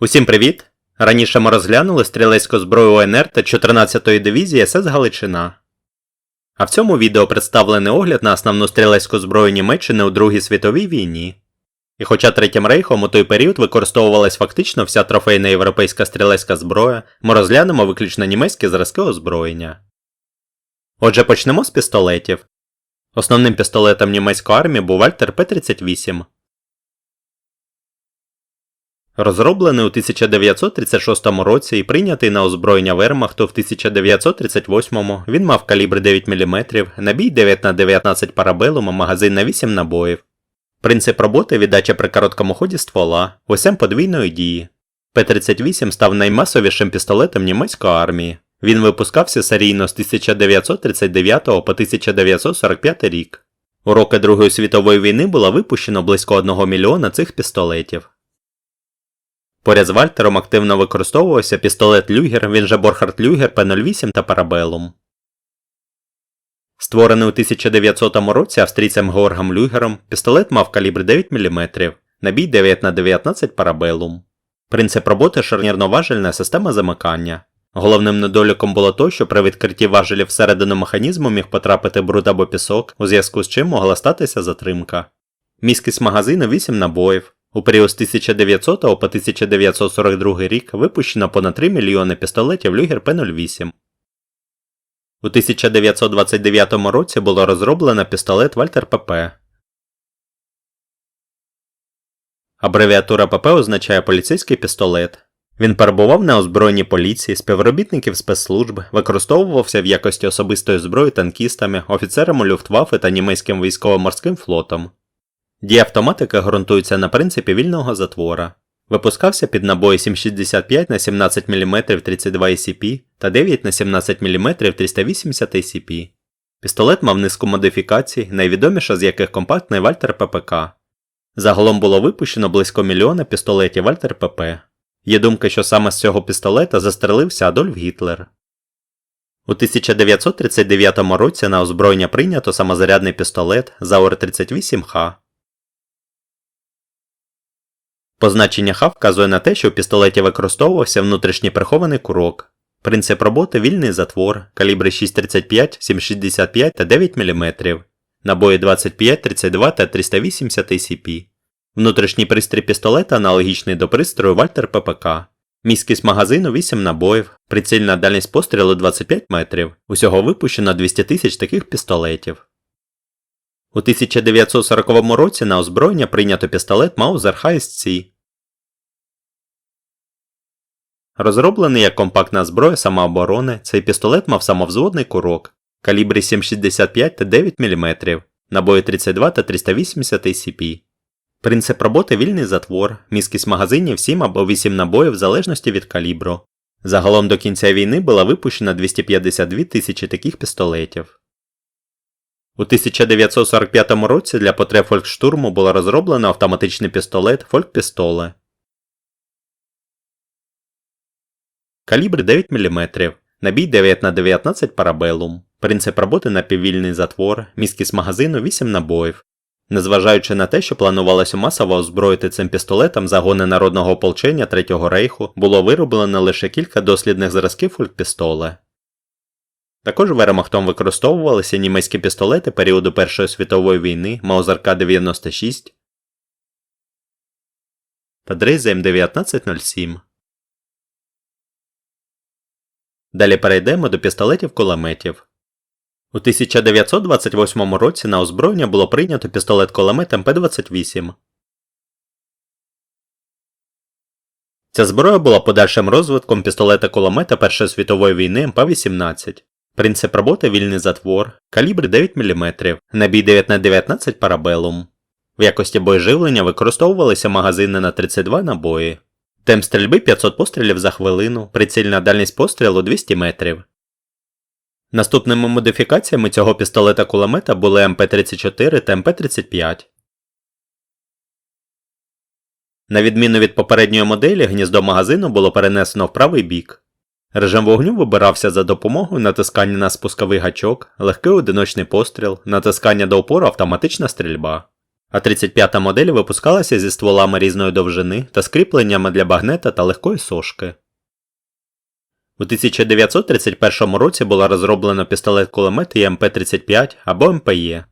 Усім привіт! Раніше ми розглянули стрілецьку зброю УНР та 14-ї дивізії СС Галичина. А в цьому відео представлений огляд на основну стрілецьку зброю Німеччини у Другій світовій війні. І хоча Третім рейхом у той період використовувалась фактично вся трофейна європейська стрілецька зброя, ми розглянемо виключно німецькі зразки озброєння. Отже, почнемо з пістолетів. Основним пістолетом німецької армії був Вальтер П-38. Розроблений у 1936 році і прийнятий на озброєння Вермахту в 1938 він мав калібр 9 мм, набій 9 на 19 парабелум, магазин на 8 набоїв. Принцип роботи віддача при короткому ході ствола, осям подвійної дії. П-38 став наймасовішим пістолетом німецької армії. Він випускався серійно з 1939 по 1945 рік. У роки Другої світової війни було випущено близько 1 мільйона цих пістолетів. Поряд з Вальтером активно використовувався пістолет Люгер, він же Борхард Люгер П-08 та Парабелум. Створений у 1900 році австрійцем Георгом Люгером, пістолет мав калібр 9 мм, набій 9 на 19 Парабелум. Принцип роботи шарнірно-важельна система замикання. Головним недоліком було то, що при відкритті важелів всередину механізму міг потрапити бруд або пісок, у зв'язку з чим могла статися затримка. Міськість магазину 8 набоїв. У період з 1900 по 1942 рік випущено понад 3 мільйони пістолетів Люгер П-08. У 1929 році було розроблено пістолет Вальтер ПП. Абревіатура ПП означає поліцейський пістолет. Він перебував на озброєнні поліції, співробітників спецслужб, використовувався в якості особистої зброї танкістами, офіцерами Люфтваффе та німецьким військово-морським флотом. Дія автоматики ґрунтується на принципі вільного затвора. Випускався під набої 7,65 на 17 мм 32 ACP та 9 на 17 мм 380 ACP. Пістолет мав низку модифікацій, найвідоміша з яких компактний Вальтер ППК. Загалом було випущено близько мільйона пістолетів Вальтер ПП. Є думка, що саме з цього пістолета застрелився Адольф Гітлер. У 1939 році на озброєння прийнято самозарядний пістолет Зауер 38Х. Позначення Х вказує на те, що в пістолеті використовувався внутрішній прихований курок. Принцип роботи вільний затвор, калібри 6,35, 7,65 та 9 мм, набої 25, 32 та 380 ACP. Внутрішній пристрій пістолета аналогічний до пристрою Вальтер ППК. Міськість магазину 8 набоїв, прицільна дальність пострілу 25 метрів. Усього випущено 200 тисяч таких пістолетів. У 1940 році на озброєння прийнято пістолет Mauser HSC. Розроблений як компактна зброя самооборони, цей пістолет мав самовзводний курок, калібри 7,65 та 9 мм, набої 32 та 380 ACP. Принцип роботи вільний затвор, міськість магазинів 7 або 8 набоїв в залежності від калібру. Загалом до кінця війни була випущена 252 тисячі таких пістолетів. У 1945 році для потреб фолькштурму було розроблено автоматичний пістолет Фолькпістоле. Калібр 9 мм, набій 9 на 19 парабелум, принцип роботи напіввільний затвор, міськість магазину 8 набоїв. Незважаючи на те, що планувалося масово озброїти цим пістолетом загони народного ополчення Третього рейху, було вироблено лише кілька дослідних зразків фолькпістоле. Також вермахтом використовувалися німецькі пістолети періоду Першої світової війни Маузер К-96 та Дрейза М1907. Далі перейдемо до пістолетів кулеметів. У 1928 році на озброєння було прийнято пістолет кулемет МП-28. Ця зброя була подальшим розвитком пістолета кулемета Першої світової війни МП-18. Принцип роботи вільний затвор, калібр 9 мм, набій 9 на 19 парабелум. В якості боєживлення використовувалися магазини на 32 набої. Темп стрільби 500 пострілів за хвилину, прицільна дальність пострілу 200 метрів. Наступними модифікаціями цього пістолета кулемета були МП-34 та МП-35. На відміну від попередньої моделі, гніздо магазину було перенесено в правий бік. Режим вогню вибирався за допомогою натискання на спусковий гачок, легкий одиночний постріл, натискання до опору автоматична стрільба. а 35-та модель випускалася зі стволами різної довжини та скріпленнями для багнета та легкої сошки. У 1931 році була розроблена пістолет-кулемет ЄМП-35 або МПЄ.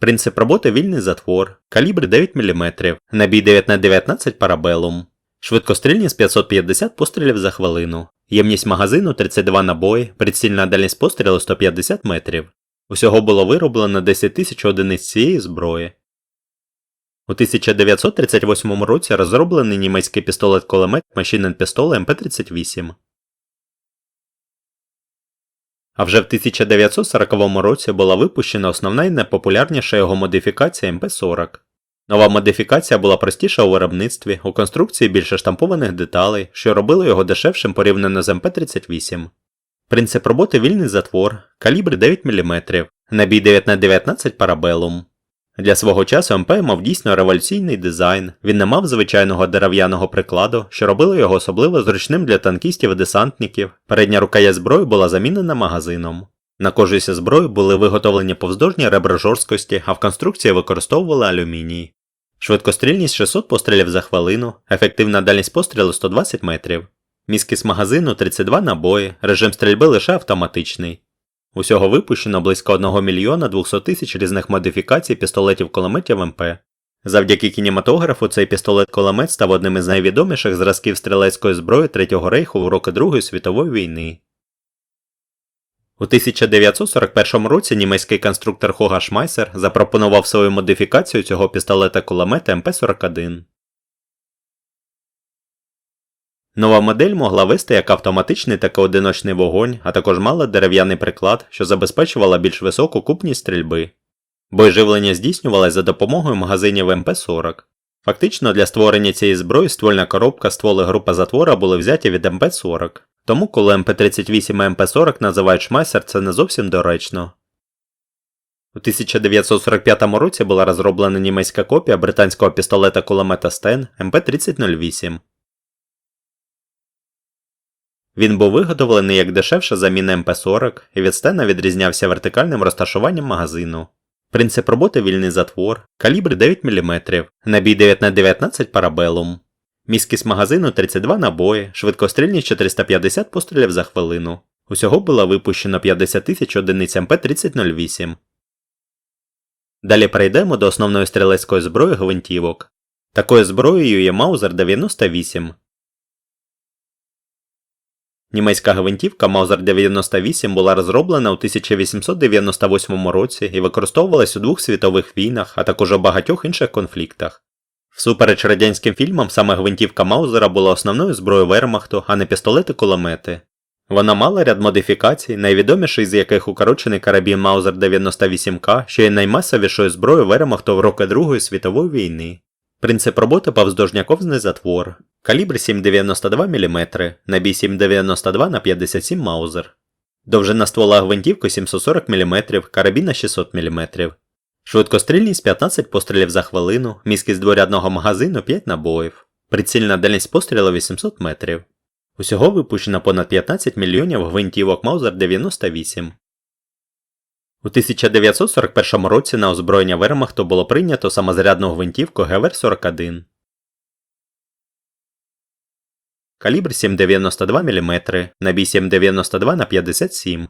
Принцип роботи вільний затвор, калібр 9 мм, набій 9х19 парабелум, швидкострільність 550 пострілів за хвилину, ємність магазину 32 набої, прицільна дальність пострілу 150 метрів. Усього було вироблено 10 тисяч одиниць цієї зброї. У 1938 році розроблений німецький пістолет-кулемет Machine Pistol MP38. А вже в 1940 році була випущена основна і найпопулярніша його модифікація МП-40. Нова модифікація була простіша у виробництві, у конструкції більше штампованих деталей, що робило його дешевшим порівняно з МП-38. Принцип роботи вільний затвор, калібр 9 мм, набій 9х19 парабелум. Для свого часу МП мав дійсно революційний дизайн, він не мав звичайного дерев'яного прикладу, що робило його особливо зручним для танкістів і десантників. Передня рукоять зброї була замінена магазином. На кожусі зброї були виготовлені повздовжні ребра жорсткості, а в конструкції використовували алюміній. Швидкострільність 600 пострілів за хвилину, ефективна дальність пострілу 120 метрів. Міскість магазину 32 набої, режим стрільби лише автоматичний. Усього випущено близько 1 мільйона 200 тисяч різних модифікацій пістолетів-кулеметів МП. Завдяки кінематографу цей пістолет-кулемет став одним із найвідоміших зразків стрілецької зброї Третього рейху в роки Другої світової війни. У 1941 році німецький конструктор Хога Шмайсер запропонував свою модифікацію цього пістолета-кулемета МП-41. Нова модель могла вести як автоматичний, так і одиночний вогонь, а також мала дерев'яний приклад, що забезпечувала більш високу купність стрільби. Боєживлення здійснювалось за допомогою магазинів МП-40. Фактично для створення цієї зброї ствольна коробка, ствол і група затвора були взяті від МП-40. Тому, коли МП-38 і МП-40 називають шмайсер, це не зовсім доречно. У 1945 році була розроблена німецька копія британського пістолета кулемета Стен МП-3008. Він був виготовлений як дешевша заміна МП-40 і від стена відрізнявся вертикальним розташуванням магазину. Принцип роботи вільний затвор, калібр 9 мм, набій 9х19 парабелум. Міськість магазину 32 набої, швидкострільність 450 пострілів за хвилину. Усього було випущено 50 тисяч одиниць МП-3008. Далі перейдемо до основної стрілецької зброї гвинтівок. Такою зброєю є Маузер 98. Німецька гвинтівка Маузер 98 була розроблена у 1898 році і використовувалась у двох світових війнах, а також у багатьох інших конфліктах. Всупереч радянським фільмам, саме гвинтівка Маузера була основною зброєю Вермахту, а не пістолети-кулемети. Вона мала ряд модифікацій, найвідоміший з яких укорочений карабін Маузер 98К, що є наймасовішою зброєю Вермахту в роки Другої світової війни. Принцип роботи повздовжняковзний затвор. Калібр 7,92 мм, набій 7,92 на 57 Маузер. Довжина ствола гвинтівки 740 мм, карабіна 600 мм. Швидкострільність 15 пострілів за хвилину, міськість дворядного магазину 5 набоїв. Прицільна дальність пострілу 800 метрів. Усього випущено понад 15 мільйонів гвинтівок Маузер 98. У 1941 році на озброєння Вермахту було прийнято самозарядну гвинтівку ГВР-41. Калібр 7,92 мм, набій 7,92 на 57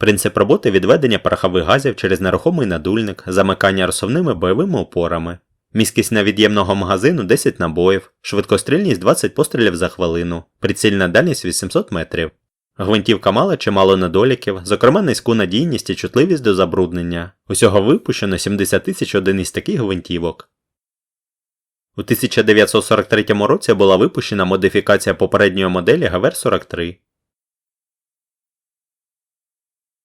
Принцип роботи відведення порохових газів через нерухомий надульник, замикання розсувними бойовими опорами. Міськість невід'ємного магазину 10 набоїв, швидкострільність 20 пострілів за хвилину, прицільна дальність 800 метрів. Гвинтівка мала чимало недоліків, зокрема низьку надійність і чутливість до забруднення. Усього випущено 70 тисяч одиниць таких гвинтівок. У 1943 році була випущена модифікація попередньої моделі ГВР-43.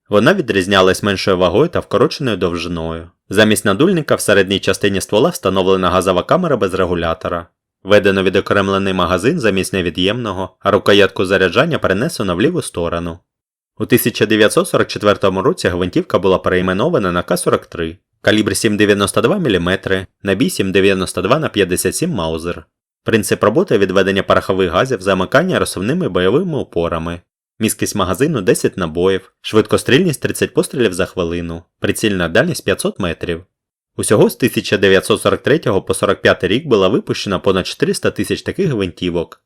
Вона відрізнялась меншою вагою та вкороченою довжиною. Замість надульника в середній частині ствола встановлена газова камера без регулятора. Введено відокремлений магазин замість невід'ємного, а рукоятку заряджання перенесено в ліву сторону. У 1944 році гвинтівка була перейменована на К-43, калібр 7,92 мм, набій 7,92 на 57 Маузер. Принцип роботи відведення порохових газів замикання розсувними бойовими опорами. Міськість магазину 10 набоїв, швидкострільність 30 пострілів за хвилину, прицільна дальність 500 метрів. Усього з 1943 по 45 рік було випущено понад 400 тисяч таких гвинтівок.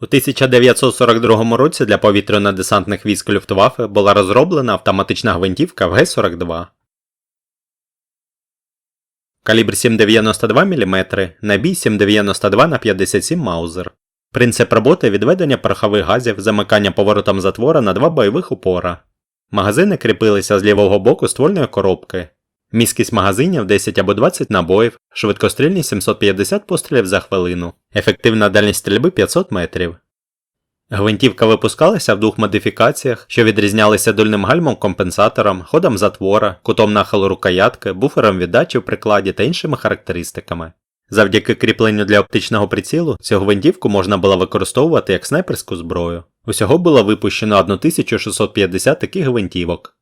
У 1942 році для повітряно-десантних військ Люфтваффе була розроблена автоматична гвинтівка ВГ-42. Калібр 7,92 мм, набій 7,92 на 57 Маузер. Принцип роботи відведення порохових газів, замикання поворотом затвора на два бойових упора. Магазини кріпилися з лівого боку ствольної коробки. Міськість магазинів 10 або 20 набоїв, швидкострільність 750 пострілів за хвилину, ефективна дальність стрільби 500 метрів. Гвинтівка випускалася в двох модифікаціях, що відрізнялися дульним гальмом компенсатором, ходом затвора, кутом нахилу рукоятки, буфером віддачі в прикладі та іншими характеристиками. Завдяки кріпленню для оптичного прицілу цю гвинтівку можна було використовувати як снайперську зброю. Усього було випущено 1650 таких гвинтівок.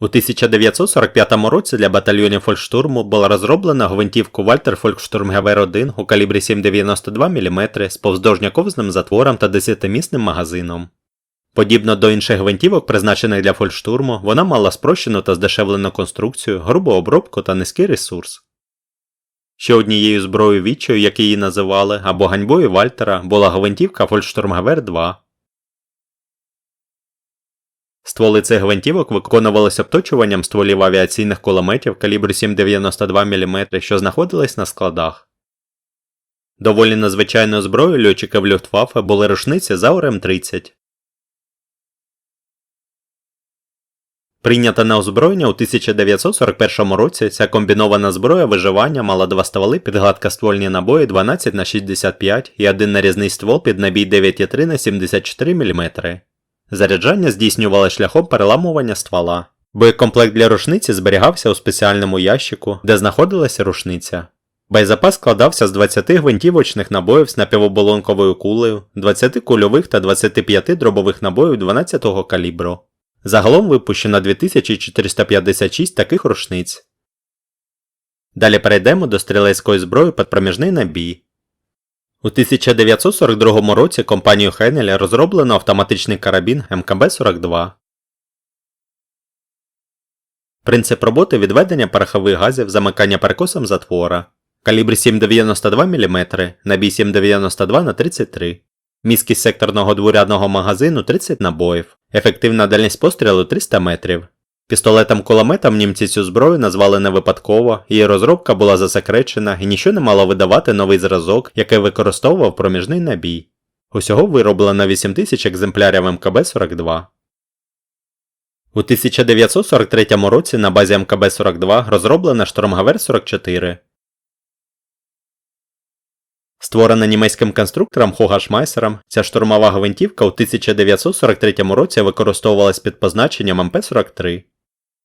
У 1945 році для батальйонів Фолькштурму була розроблена гвинтівку Вальтер Фолькштурм ГВР-1 у калібрі 7,92 мм з повздовжняковзним затвором та 10-місним магазином. Подібно до інших гвинтівок, призначених для фольштурму, вона мала спрощену та здешевлену конструкцію, грубу обробку та низький ресурс. Ще однією зброєю відчаю, як її називали, або ганьбою Вальтера, була гвинтівка Фолькштурм ГВР-2. Стволи цих гвинтівок виконувалися обточуванням стволів авіаційних кулеметів калібру 7,92 мм, що знаходились на складах. Доволі надзвичайною зброєю льотчиків Люфтваффе були рушниці за ОРМ-30. Прийнята на озброєння у 1941 році, ця комбінована зброя виживання мала два стволи під гладкоствольні набої 12 на 65 і один нарізний ствол під набій 9,3 на 74 мм. Заряджання здійснювали шляхом переламування ствола. Боєкомплект для рушниці зберігався у спеціальному ящику, де знаходилася рушниця. Боєзапас складався з 20 гвинтівочних набоїв з напівоболонковою кулею, 20 кульових та 25 дробових набоїв 12-го калібру. Загалом випущено 2456 таких рушниць. Далі перейдемо до стрілецької зброї під проміжний набій. У 1942 році компанією Хенеля розроблено автоматичний карабін МКБ-42. Принцип роботи відведення порохових газів, замикання перекосом затвора. Калібр 7,92 мм, набій 7,92 на 33 Міськість секторного дворядного магазину 30 набоїв. Ефективна дальність пострілу 300 метрів. Пістолетом-кулеметом німці цю зброю назвали не випадково, її розробка була засекречена і нічого не мало видавати новий зразок, який використовував проміжний набій. Усього вироблено 8000 екземплярів МКБ-42. У 1943 році на базі МКБ-42 розроблена Штормгавер-44. Створена німецьким конструктором Хогашмайсером, ця штурмова гвинтівка у 1943 році використовувалась під позначенням МП-43.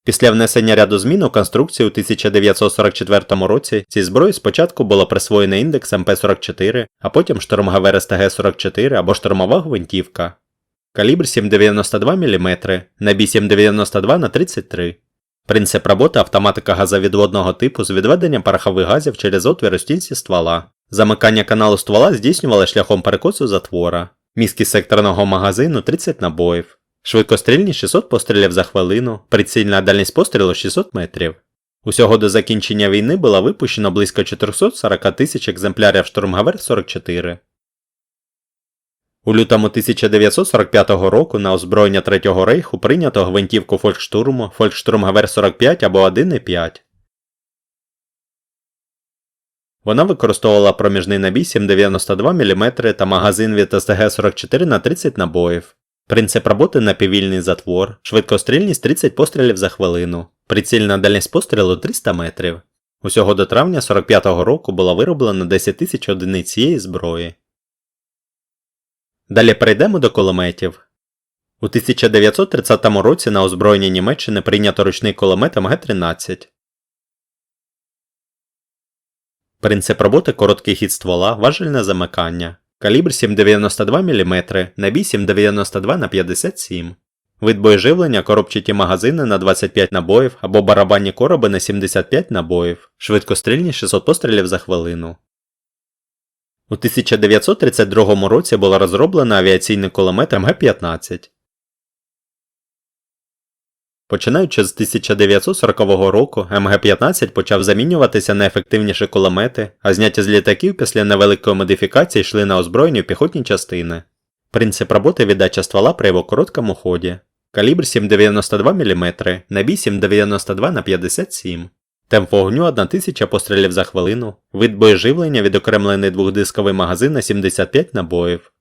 Після внесення ряду змін у конструкцію у 1944 році цій зброї спочатку було присвоєно індекс МП-44, а потім штурмгавер СТГ-44 або штурмова гвинтівка. Калібр 7,92 мм, набій 7,92 на 33 Принцип роботи автоматика газовідводного типу з відведенням порохових газів через отвір у стінці ствола. Замикання каналу ствола здійснювали шляхом перекосу затвора. Міськість секторного магазину 30 набоїв. Швидкострільність 600 пострілів за хвилину, прицільна дальність пострілу 600 метрів. Усього до закінчення війни було випущено близько 440 тисяч екземплярів штурмгавер 44. У лютому 1945 року на озброєння Третього рейху прийнято гвинтівку Фолькштурму Фолькштурмгавер 45 або 1,5. Вона використовувала проміжний набій 7,92 мм та магазин від СТГ-44 на 30 набоїв. Принцип роботи напіввільний затвор, швидкострільність 30 пострілів за хвилину, прицільна дальність пострілу 300 метрів. Усього до травня 45-го року було вироблено 10 тисяч одиниць цієї зброї. Далі перейдемо до кулеметів. У 1930 році на озброєння Німеччини прийнято ручний кулемет МГ-13. Принцип роботи короткий хід ствола, важельне замикання. Калібр 7,92 мм, набій 7,92 на 57 Вид боєживлення коробчаті магазини на 25 набоїв або барабанні короби на 75 набоїв, швидкострільність 600 пострілів за хвилину. У 1932 році була розроблена авіаційний кулемет МГ-15. Починаючи з 1940 року, МГ-15 почав замінюватися на ефективніші кулемети, а зняті з літаків після невеликої модифікації йшли на озброєнні в піхотні частини. Принцип роботи віддача ствола при його короткому ході. Калібр 7,92 мм, набій 7,92 на 57 Темп вогню 1000 пострілів за хвилину, вид боєживлення відокремлений двохдисковий магазин на 75 набоїв.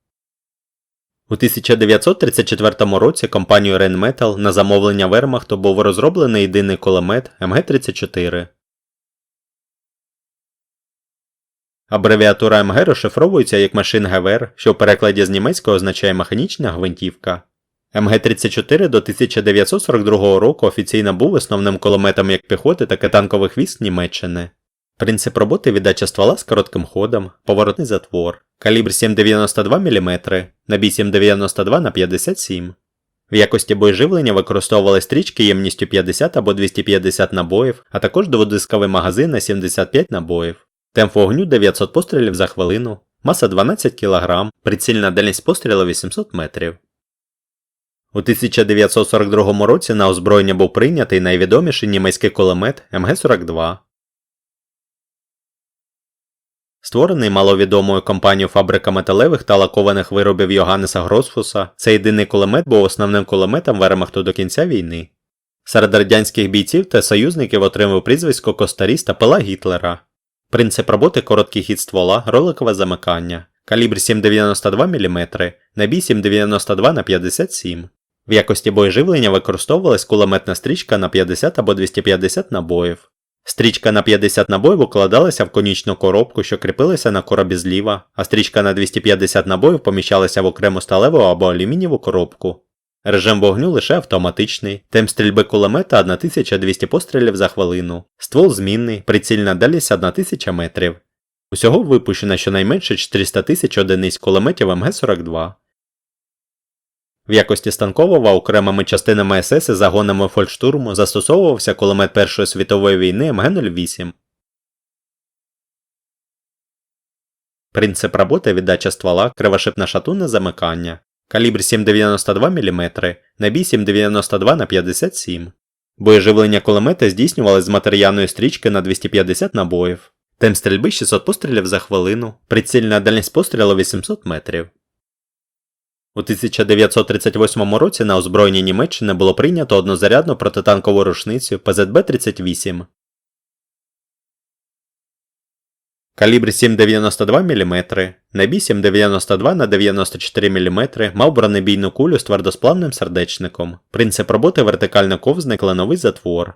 У 1934 році компанією Rheinmetall на замовлення Вермахту був розроблений єдиний кулемет МГ-34. Абревіатура МГ розшифровується як Машин-ГВР, що в перекладі з німецького означає механічна гвинтівка. МГ-34 до 1942 року офіційно був основним кулеметом як піхоти, так і танкових військ Німеччини. Принцип роботи віддача ствола з коротким ходом, поворотний затвор, калібр 7,92 мм, набій 7,92 на 57 В якості боєживлення використовували стрічки ємністю 50 або 250 набоїв, а також дводисковий магазин на 75 набоїв. Темп вогню 900 пострілів за хвилину, маса 12 кг, прицільна дальність пострілу 800 метрів. У 1942 році на озброєння був прийнятий найвідоміший німецький кулемет МГ-42. Створений маловідомою компанією фабрика металевих та лакованих виробів Йоганнеса Гросфуса, цей єдиний кулемет був основним кулеметом Вермахту до кінця війни. Серед радянських бійців та союзників отримав прізвисько Костаріс та пила Гітлера. Принцип роботи короткий хід ствола, роликове замикання, калібр 7,92 мм, набій 7,92 на 57 В якості боєживлення використовувалась кулеметна стрічка на 50 або 250 набоїв. Стрічка на 50 набоїв укладалася в конічну коробку, що кріпилася на коробі зліва, а стрічка на 250 набоїв поміщалася в окрему сталеву або алюмінієву коробку. Режим вогню лише автоматичний, темп стрільби кулемета 1200 пострілів за хвилину, ствол змінний, прицільна дальність 1000 метрів. Усього випущено щонайменше 400 тисяч одиниць кулеметів МГ-42. В якості станкового окремими частинами СС і загонами фольштурму застосовувався кулемет Першої світової війни МГ-08. Принцип роботи віддача ствола, кривошипна шатунне замикання. Калібр 7,92 мм, набій 7,92 на 57 Боєживлення кулемета здійснювалось з матеріальної стрічки на 250 набоїв. Темп стрільби 600 пострілів за хвилину, прицільна дальність пострілу 800 метрів. У 1938 році на озброєнні Німеччини було прийнято однозарядну протитанкову рушницю ПЗБ-38. Калібр 7,92 мм, набій 7,92 на 94 мм мав бронебійну кулю з твердосплавним сердечником. Принцип роботи вертикально ковзний кленовий затвор.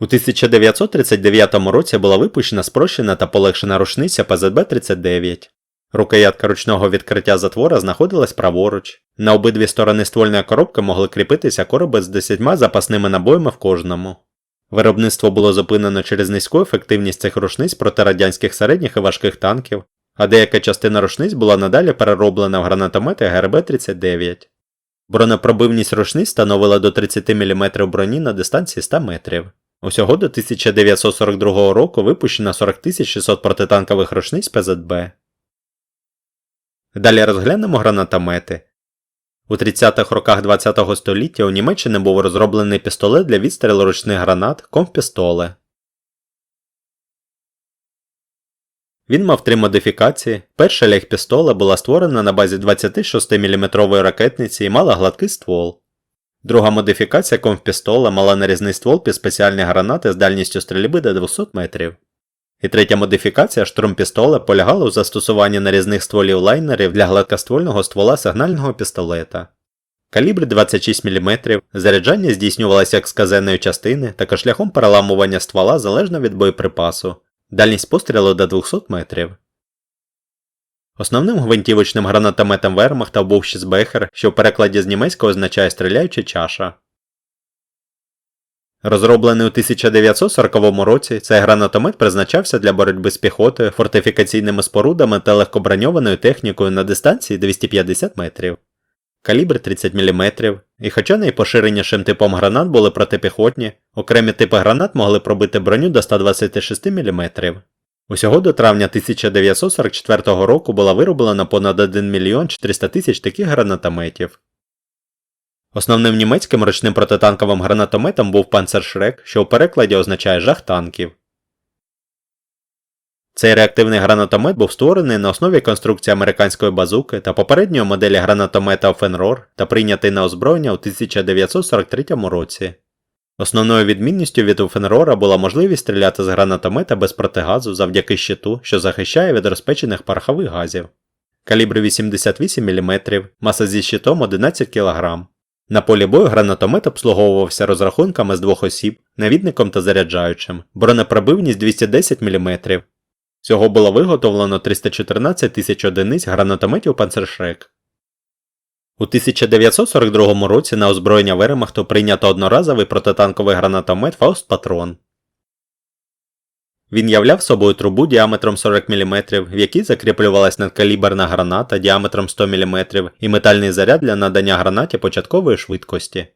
У 1939 році була випущена спрощена та полегшена рушниця ПЗБ-39. Рукоятка ручного відкриття затвора знаходилась праворуч. На обидві сторони ствольної коробки могли кріпитися короби з 10 запасними набоями в кожному. Виробництво було зупинено через низьку ефективність цих рушниць проти радянських середніх і важких танків, а деяка частина рушниць була надалі перероблена в гранатомети ГРБ-39. Бронепробивність рушниць становила до 30 мм броні на дистанції 100 метрів. Усього до 1942 року випущено 40 600 протитанкових рушниць ПЗБ. Далі розглянемо гранатомети. У 30-х роках ХХ століття у Німеччині був розроблений пістолет для відстрілу ручних гранат Компістоле. Він мав три модифікації. Перша легпістоле була створена на базі 26-мм ракетниці і мала гладкий ствол. Друга модифікація Компістоле мала нарізний ствол під спеціальні гранати з дальністю стрільби до 200 метрів. І третя модифікація штурмпістоле полягала у застосуванні нарізних стволів лайнерів для гладкоствольного ствола сигнального пістолета. Калібр 26 мм, заряджання здійснювалося як з казенної частини, так і шляхом переламування ствола залежно від боєприпасу, дальність пострілу до 200 метрів. Основним гвинтівочним гранатометом Вермахта був Шізбехер, що в перекладі з німецького означає стріляюча чаша. Розроблений у 1940 році, цей гранатомет призначався для боротьби з піхотою, фортифікаційними спорудами та легкоброньованою технікою на дистанції 250 метрів. Калібр 30 мм, і хоча найпоширенішим типом гранат були протипіхотні, окремі типи гранат могли пробити броню до 126 мм. Усього до травня 1944 року була вироблена понад 1 мільйон 400 тисяч таких гранатометів. Основним німецьким ручним протитанковим гранатометом був Панцершрек, що у перекладі означає жах танків. Цей реактивний гранатомет був створений на основі конструкції американської базуки та попередньої моделі гранатомета Фенрор та прийнятий на озброєння у 1943 році. Основною відмінністю від Фенрора була можливість стріляти з гранатомета без протигазу завдяки щиту, що захищає від розпечених порохових газів. Калібр 88 мм, маса зі щитом 11 кг. На полі бою гранатомет обслуговувався розрахунками з двох осіб, навідником та заряджаючим, бронепробивність 210 мм. Всього було виготовлено 314 тисяч одиниць гранатометів Панцершрек. У 1942 році на озброєння Веремахту прийнято одноразовий протитанковий гранатомет Фауст Патрон. Він являв собою трубу діаметром 40 мм, в якій закріплювалась надкаліберна граната діаметром 100 мм і метальний заряд для надання гранаті початкової швидкості.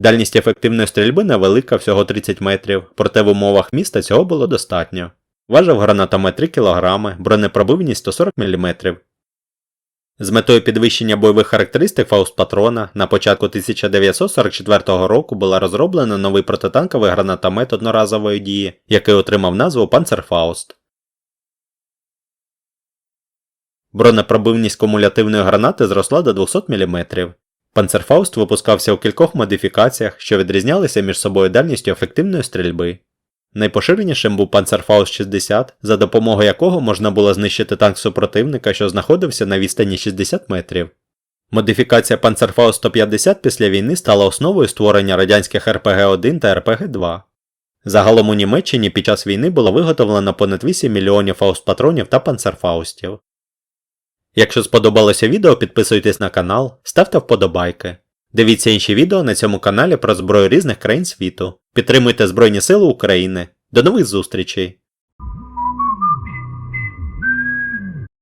Дальність ефективної стрільби невелика, всього 30 метрів, проте в умовах міста цього було достатньо. Важив гранатомет 3 кг, бронепробивність 140 мм. З метою підвищення бойових характеристик Фаустпатрона на початку 1944 року була розроблена новий протитанковий гранатомет одноразової дії, який отримав назву Панцерфауст. Бронепробивність кумулятивної гранати зросла до 200 мм. Панцерфауст випускався у кількох модифікаціях, що відрізнялися між собою дальністю ефективної стрільби. Найпоширенішим був Панцерфауст 60, за допомогою якого можна було знищити танк супротивника, що знаходився на відстані 60 метрів. Модифікація Панцерфауст 150 після війни стала основою створення радянських РПГ-1 та РПГ-2. Загалом у Німеччині під час війни було виготовлено понад 8 мільйонів фаустпатронів та панцерфаустів. Якщо сподобалося відео, підписуйтесь на канал, ставте вподобайки. Дивіться інші відео на цьому каналі про зброю різних країн світу. Підтримуйте Збройні Сили України. До нових зустрічей!